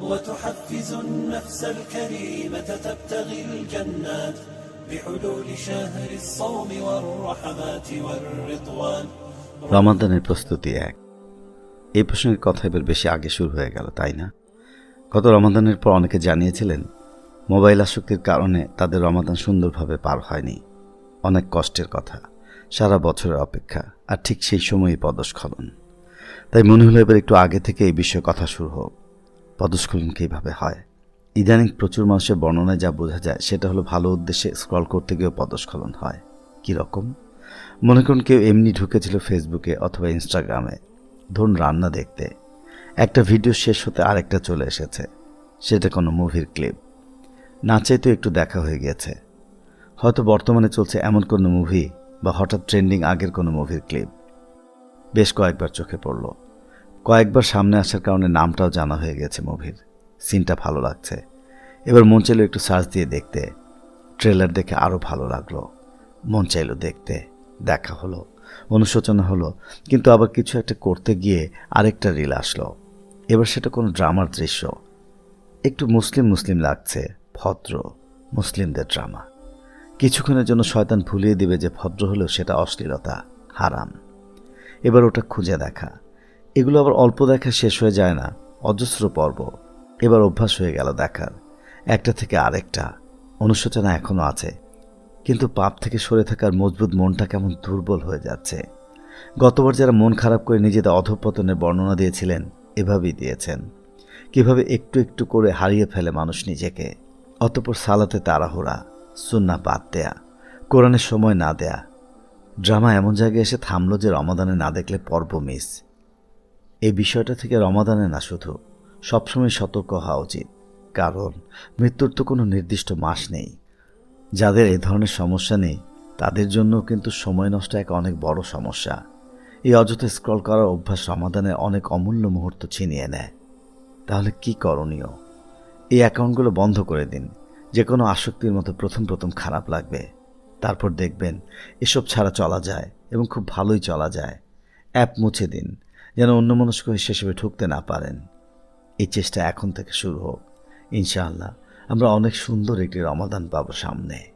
وتحفز النفس الكريمة تبتغي الجنات بحلول شهر الصوم والرحمات والرضوان রমাদানের প্রস্তুতি এক এই প্রসঙ্গে কথা এবার বেশি আগে শুরু হয়ে গেল তাই না গত রমাদানের পর অনেকে জানিয়েছিলেন মোবাইল আসক্তির কারণে তাদের রমাদান সুন্দরভাবে পার হয়নি অনেক কষ্টের কথা সারা বছরের অপেক্ষা আর ঠিক সেই সময়ই পদস্খলন তাই মনে হলো এবার একটু আগে থেকে এই বিষয়ে কথা শুরু হোক পদস্খলন কীভাবে হয়। ইদানিং প্রচুর মানুষের বর্ণনায় যা বোঝা যায়, সেটা হলো ভালো উদ্দেশ্যে স্ক্রল করতে গিয়েও পদস্খলন হয়। কী রকম? মনে করুন কেউ এমনি ঢুকেছিল ফেসবুকে অথবা ইনস্টাগ্রামে। ধরুন রান্না দেখতে। একটা ভিডিও শেষ হতে আরেকটা চলে এসেছে। সেটা কোনো মুভির ক্লিপ। না চাইতেও একটু দেখা হয়ে গিয়েছে। হয়তো বর্তমানে চলছে এমন কোনো মুভি বা হঠাৎ ট্রেন্ডিং আগের কোনো মুভির ক্লিপ। বেশ কয়েকবার চোখে পড়ল। কয়েকবার সামনে আসার কারণে নামটাও জানা হয়ে গেছে মুভির। সিনটা ভালো লাগছে। এবার মন চাইলো একটু সার্চ দিয়ে দেখতে। ট্রেলার দেখে আরও ভালো লাগল। মন চাইলো দেখতে। দেখা হলো। অনুশোচনা হলো। কিন্তু আবার কিছু একটা করতে গিয়ে আরেকটা রিল আসলো। এবার সেটা কোনো ড্রামার দৃশ্য। একটু মুসলিম মুসলিম লাগছে। ভদ্র মুসলিমদের ড্রামা। কিছুক্ষণের জন্য শয়তান ভুলিয়ে দিবে যে ভদ্র হলেও সেটা অশ্লীলতা। হারাম। এবার ওটা খুঁজে দেখা। এগুলো আবার অল্প দেখা শেষ হয়ে যায় না, অজস্র পর্ব। এবার অভ্যাস হয়ে গেল দেখার, একটা থেকে আরেকটা। অনুশোচনা এখনও আছে, কিন্তু পাপ থেকে সরে থাকার মজবুত মনটা কেমন দুর্বল হয়ে যাচ্ছে। গতবার যারা মন খারাপ করে নিজেদের অধঃপতনের বর্ণনা দিয়েছিলেন, এভাবেই দিয়েছেন। কীভাবে একটু একটু করে হারিয়ে ফেলে মানুষ নিজেকে। অতপর সালাতে তাড়াহুড়া, সুন্না বাদ দেয়া, কোরআনের সময় না দেয়া। ড্রামা এমন জায়গায় এসে থামলো যে রমাদানে না দেখলে পর্ব মিস। এই বিষয়টা থেকে রমাদানে না শুধু সবসময় সতর্ক হওয়া উচিত, কারণ মৃত্যুর তো কোনো নির্দিষ্ট মাস নেই। যাদের এ ধরনের সমস্যা নেই, তাদের জন্য কিন্তু সময় নষ্ট এক অনেক বড় সমস্যা। এই অযথা স্ক্রল করার অভ্যাস সমাধানের অনেক অমূল্য মুহূর্ত ছিনিয়ে নেয়। তাহলে কি করণীয়? এই অ্যাকাউন্টগুলো বন্ধ করে দিন। যে কোনো আসক্তির মতো প্রথম প্রথম খারাপ লাগবে। তারপর দেখবেন এসব ছাড়া চলা যায় এবং খুব ভালোই চলা যায়। অ্যাপ মুছে দিন। যেন অন্যমনস্ক হিসেবে ঢুকতে না পারেন। এই চেষ্টা এখন থেকে শুরু হোক। ইনশাআল্লাহ আমরা অনেক সুন্দর একটি রমাদান পাবো সামনে।